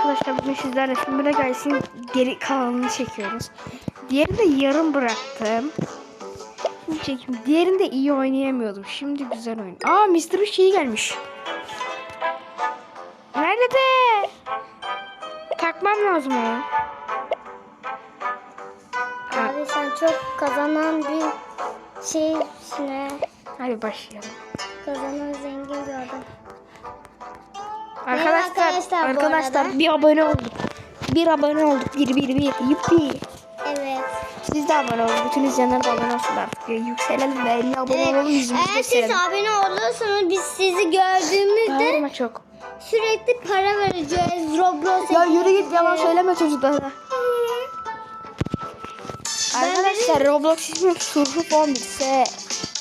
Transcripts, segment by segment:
arkadaşlar bugün sizlerle Filmine Gelsin geri kalanını çekiyoruz. Diğerini de yarım bıraktım. Şimdi çekeyim. Diğerinde iyi oynayamıyordum. Şimdi güzel oyun. Aa Mr. şey gelmiş. Nerede? Takmam lazım onu. Abi sen çok kazanan bir şeysine hadi başlayalım. kazanan zengin bir adam. Arkadaşlar, arkadaşlar arkadaşlar bir abone olduk. Bir abone olduk. Bir bir bir. Yuppi. Evet. Siz de abone olun. Bütün izleyenler de abone olsun artık. Yükselelim de 50 abone Evet. olalım yüzümüzü Eğer siz abone olursanız biz sizi gördüğümüzde Bağırma çok. sürekli para vereceğiz. Roblox Ya yürü git yalan söyleme çocuklara. Arkadaşlar Roblox ismi Surfup 11 S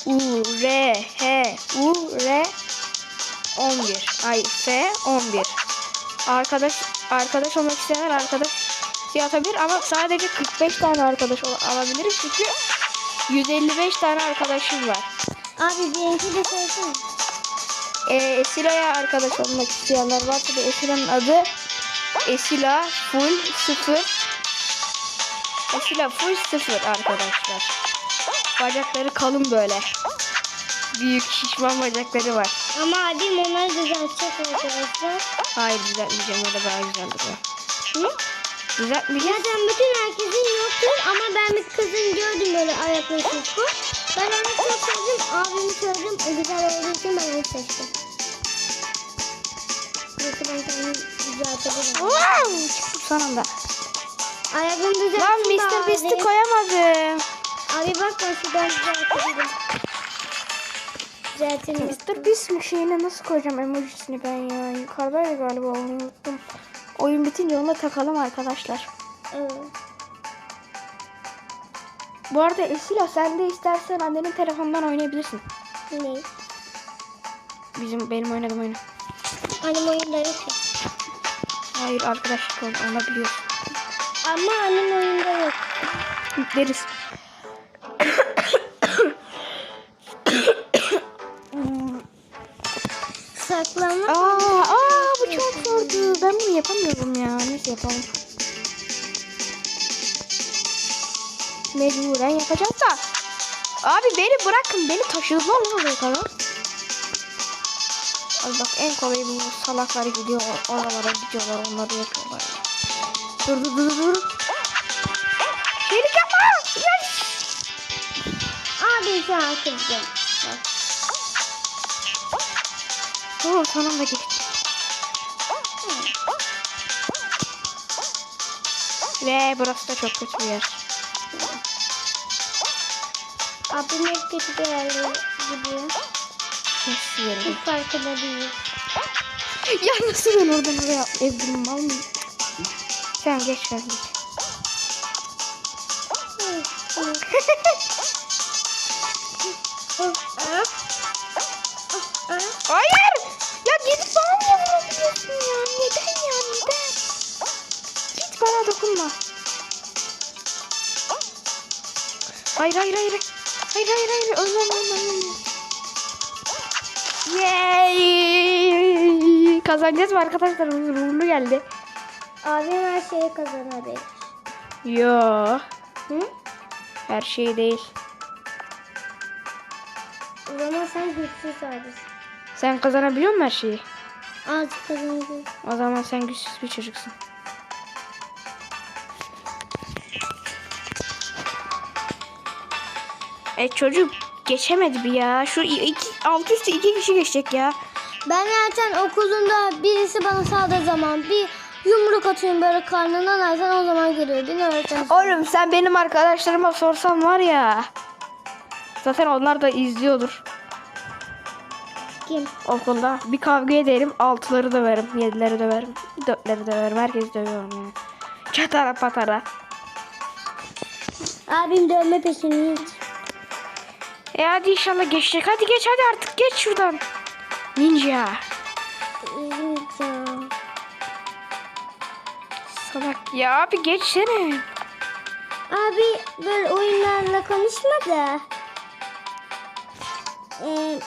U R H U R 11 Ay F 11 Arkadaş arkadaş olmak isteyenler arkadaş şey atabilir ama sadece 45 tane arkadaş alabilirim çünkü 155 tane arkadaşım var. Abi benimki de söylesene. Ee, Esila'ya arkadaş olmak isteyenler varsa da Esila'nın adı Esila Full 0 Esila Full 0 arkadaşlar. Bacakları kalın böyle. Büyük şişman bacakları var. Ama abim onları düzeltecek arkadaşlar. Hayır düzeltmeyeceğim öyle daha güzel duruyor. Hı? Düzeltmeyeceğim. Zaten bütün herkesin yoktur ama ben bir kızın gördüm böyle ayakları şişko. Ben onu çok sevdim. Abimi sevdim. O güzel olduğu için ben onu seçtim. Yoksa ben kendimi düzeltebilirim. Wow! Çıktım son anda. Ayaklarını düzelttim. Lan Mr. Beast'i koyamadım. Abi bak ben şuradan düzeltebilirim. Düzeltelim. Mr. Beast'in şeyine nasıl koyacağım emojisini ben ya? Yukarıdaydı galiba onu unuttum. Oyun bitince onu da takalım arkadaşlar. Evet. Bu arada Esila sen de istersen annenin telefonundan oynayabilirsin. Ne? Bizim benim oynadığım oyunu. Annem oyunda yok. Hayır arkadaşlık oyunu onu biliyorsun. Ama annem oyunda yok. Yükleriz. Saklanma. Aa, aa bu çok zordu. Ben bunu yapamıyorum ya. Neyse yapalım. Mecburen yapacağız da. Abi beni bırakın. Beni taşıdılar lan oraya kadar. Abi bak en kolayı bu salaklar gidiyor or- oralara gidiyorlar onları yapıyorlar. Dur dur dur dur. Şeylik yapma. Yes. Abi sen kızdım. Oh sonunda geçti. Ve burası da çok kötü bir yer. Abim hep kötü bir yerlere gidiyor. Nasıl yerim? Hiç farkında değil. Ya nasıl ben oradan oraya evrim mal mı? Sen geç sen geç. Hayır! Gidip bana niye vurabiliyorsun ya? Neden ya neden? Git bana dokunma. Hayır hayır hayır. Hayır hayır hayır. Ölmem ölmem ölmem. Yay! Kazanacağız mı arkadaşlar? Uğurlu geldi. Abim her şeyi kazanabilir. Yo. Hı? Her şey değil. O zaman sen güçsüz abisin. Sen kazanabiliyor musun her şeyi? Azıcık kazanabilirsin. O zaman sen güçsüz bir çocuksun. E çocuk geçemedi bir ya. Şu iki, alt üstü iki kişi geçecek ya. Ben zaten okulunda birisi bana sağladığı zaman bir yumruk atıyorum böyle karnından zaten o zaman geliyor. Beni öğretmen. Oğlum sen benim arkadaşlarıma sorsan var ya. Zaten onlar da izliyordur Kim? okulda. Bir kavga ederim. Altıları döverim. Yedileri döverim. Dörtleri döverim. Herkesi dövüyorum yani. Çatara patara. Abim dövme peşini hiç. E hadi inşallah geçecek. Hadi geç hadi artık geç şuradan. Ninja. Ya. Salak ya abi geçsene. Abi böyle oyunlarla konuşma da. Ee,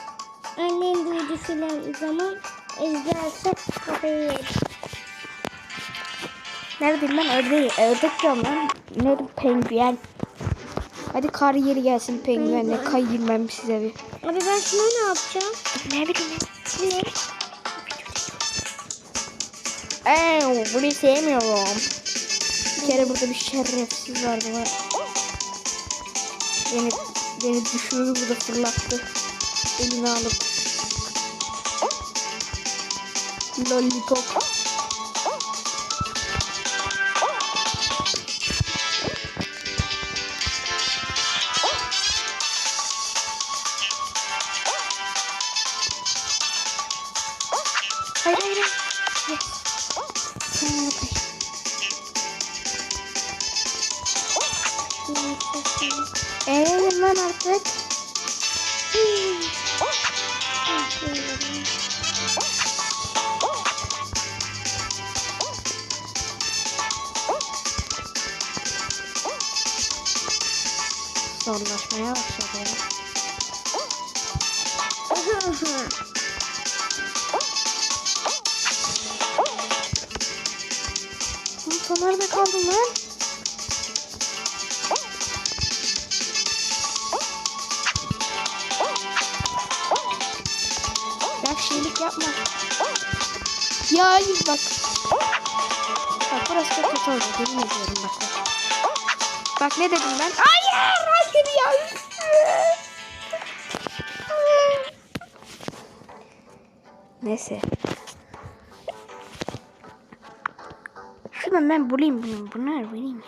annen duydu filan zaman izlerse kafayı yer. Neredeyim ben? Ördeği. Ördek diyorum lan. Nerede? Penguen. Hadi kar yeri gelsin penguenle. Kayayım ben size bir. Abi ben şuna ne yapacağım? Ne bileyim. Ne? Eee bunu sevmiyorum. Bir kere burada bir şerefsiz var bana. Beni, beni düşürdü burada fırlattı. Elini alıp. Lollipop. Hayır hayır hayır. Sen yapayım. Artık. Zorlaşmaya başladı ya. Nerede kaldın lan? Yapma. Ya hayır bak. Bak burası çok kötü oldu. Yemin ediyorum bak. Bak, ne dedim ben? Hayır! Hayır ya! Neyse. Şuradan ben bulayım bunu. Bunlar bulayım.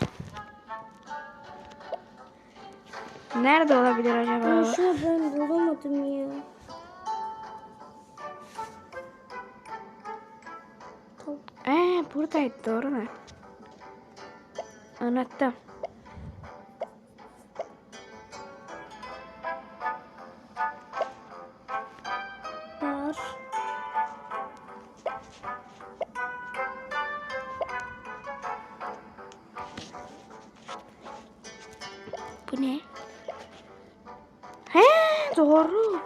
Nerede olabilir Ben acaba? şunu ben bulamadım ya. Buradaydı doğru mu? Anlattım. Var. Bu ne? He doğru.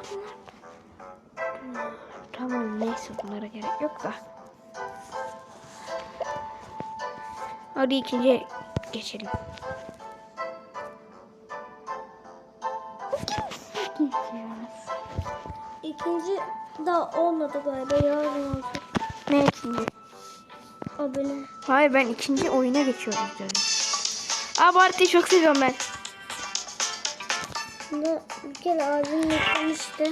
Tamam neyse bunlara gerek yok da. Hadi ikinci geçelim. İkinci daha olmadı galiba. Yarın olacak. Ne ikinci? Abone. Hayır ben ikinci oyuna geçiyorum diyorum. Aa bu haritayı çok seviyorum ben. Bunda bir kere abim yıkamıştı.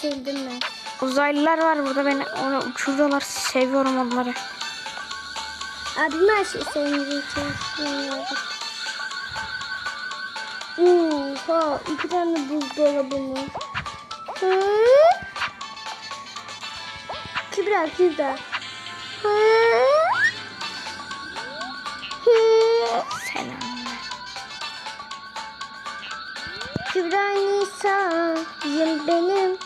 Sildim ben. Uzaylılar var burada beni onu uçuruyorlar. Seviyorum onları. Abim her şeyi bilmiyorum. Oha iki tane buzdolabı var. Hı? Kübra Kübra. Hı? Hı? Selamlar. Kübra Nisa benim.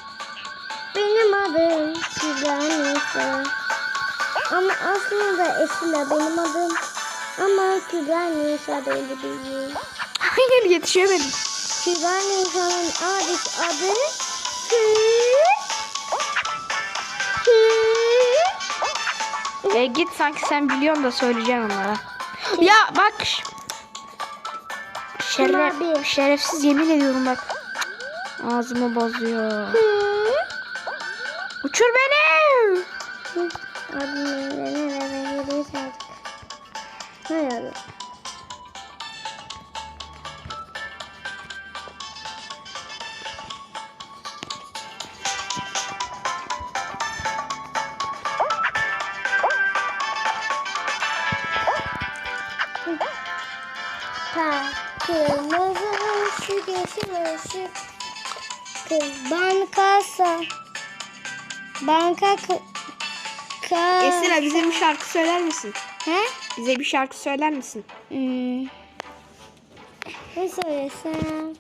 Benim adım Kübra Nisa. Ama aslında Esila benim adım. Ama Kübra Nisa değil değil. Hayır yetişemedim. Kübra Nisa'nın adet adı. E git sanki sen biliyorsun da söyleyeceksin onlara. Ya bak. Şeref, şerefsiz yemin ediyorum bak. Ağzımı bozuyor. Uçur beni. Abim nereye gidiyorsa artık. Hayır. Ta kırmızı ışık yeşil ışık Kız bankası Banka ka Esra bize bir şarkı söyler misin? He? Bize bir şarkı söyler misin? Hmm. Ne söylesem?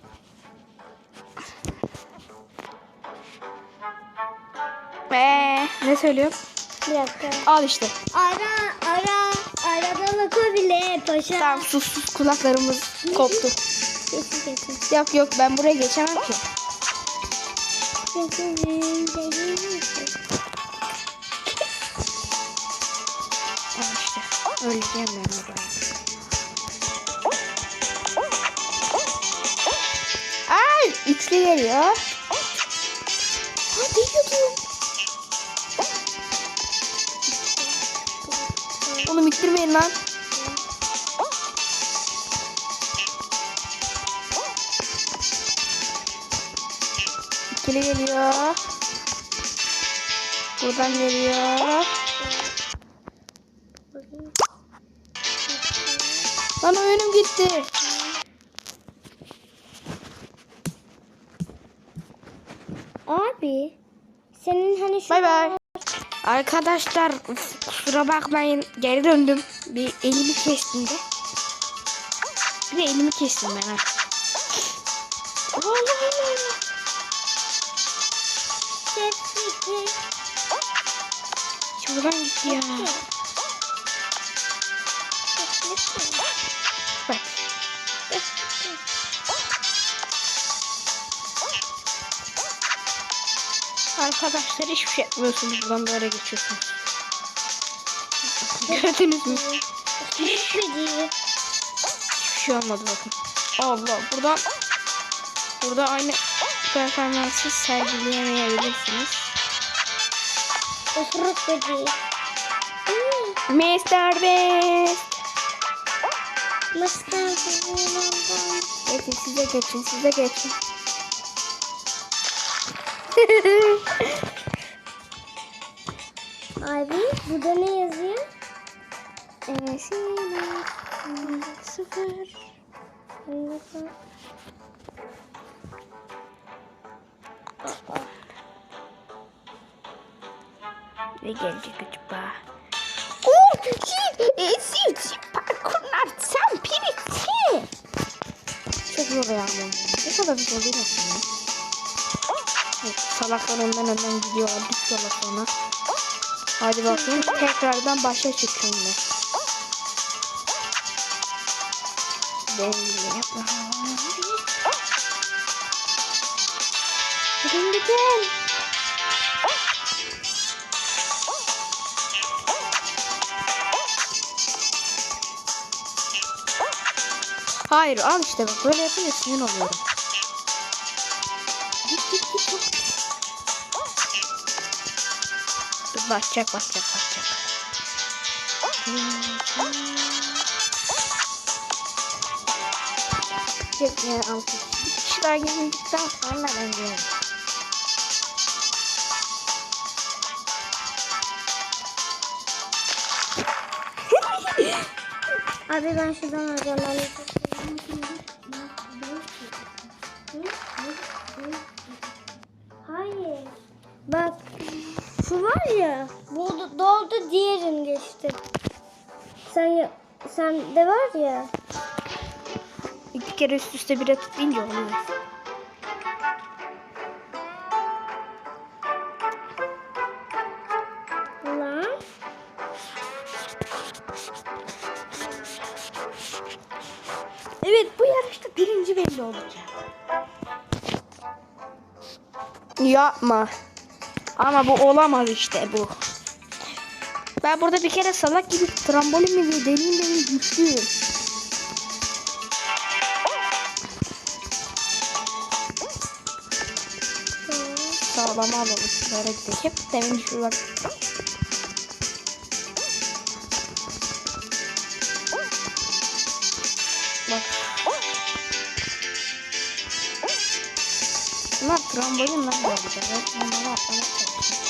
Eee ne söylüyor? Bir dakika. Al işte. Ara ara arada lako bile paşa. Tamam sus sus kulaklarımız koptu. Kesin kesin. Yok yok ben buraya geçemem ki. Öleceğim ben oraya. Ay üçlü geliyor. Hadi yürü. Oğlum ittirmeyin lan. İkili geliyor. Buradan geliyor. Lan oyunum gitti. Abi senin hani şu Bay bay. Arkadaşlar kusura bakmayın geri döndüm. Bir elimi kestim de. Bir de elimi kestim ben ha. Allah Allah. Şuradan gitti ya. Arkadaşlar hiçbir şey yapmıyorsunuz. Buradan böyle geçiyorsunuz. Gördünüz mü? Hiçbir şey olmadı bakın. Allah buradan burada aynı performansı sergileyemeyebilirsiniz. Osuruk böceği. Mr. Beast. Mısır Geçin size geçin size geçin. Abi burada ne yazıyor? Enesine sıfır. Ne gelecek acaba? Oo, Ezilci parkurlar sen piriti. Çok zor ya bu. Ne kadar zor değil aslında. Salaklar önden önden gidiyorlar. Düşüyorlar sonra. Hadi bakayım. Tekrardan başa çıkıyorum ben. De yapma. Gidin. Hayır al işte bak böyle yapınca sinir oluyorum. Dur bakacak bakacak bakacak. Yok ya altı. Bir kişi daha geldikten sonra ben gelirim. Abi ben şuradan arabalarla var ya bu do- doldu diğerin geçti. Sen sen de var ya. İki kere üst üste bire tıklayınca oluyor. Evet bu yarışta birinci belli olacak. Yapma. Ama bu olamaz işte bu. Ben burada bir kere salak gibi trambolin mi deneyim deneyim düştüm. Sağlama alalım. Böyle gidelim. Demin şuradan. Bak. Bunlar trambolin lan bu arada. Ben onları atlamak çalışıyorum.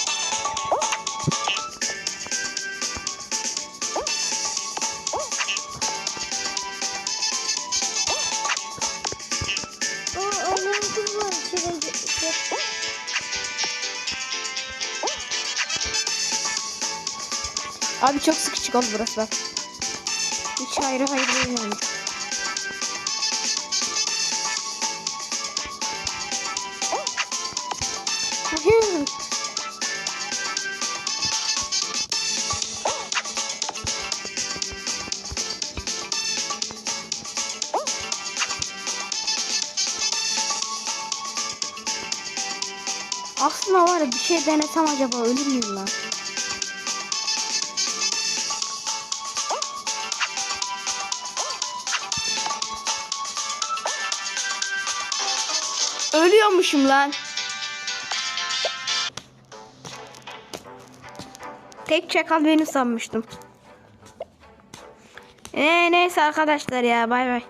Abi çok sıkışık oldu burası bak. Hiç ayrı ayrı değil Aslında var ya bir şey denesem acaba ölür müyüm lan? Ölüyormuşum lan. Tek çakan beni sanmıştım. Ee, neyse arkadaşlar ya bay bay.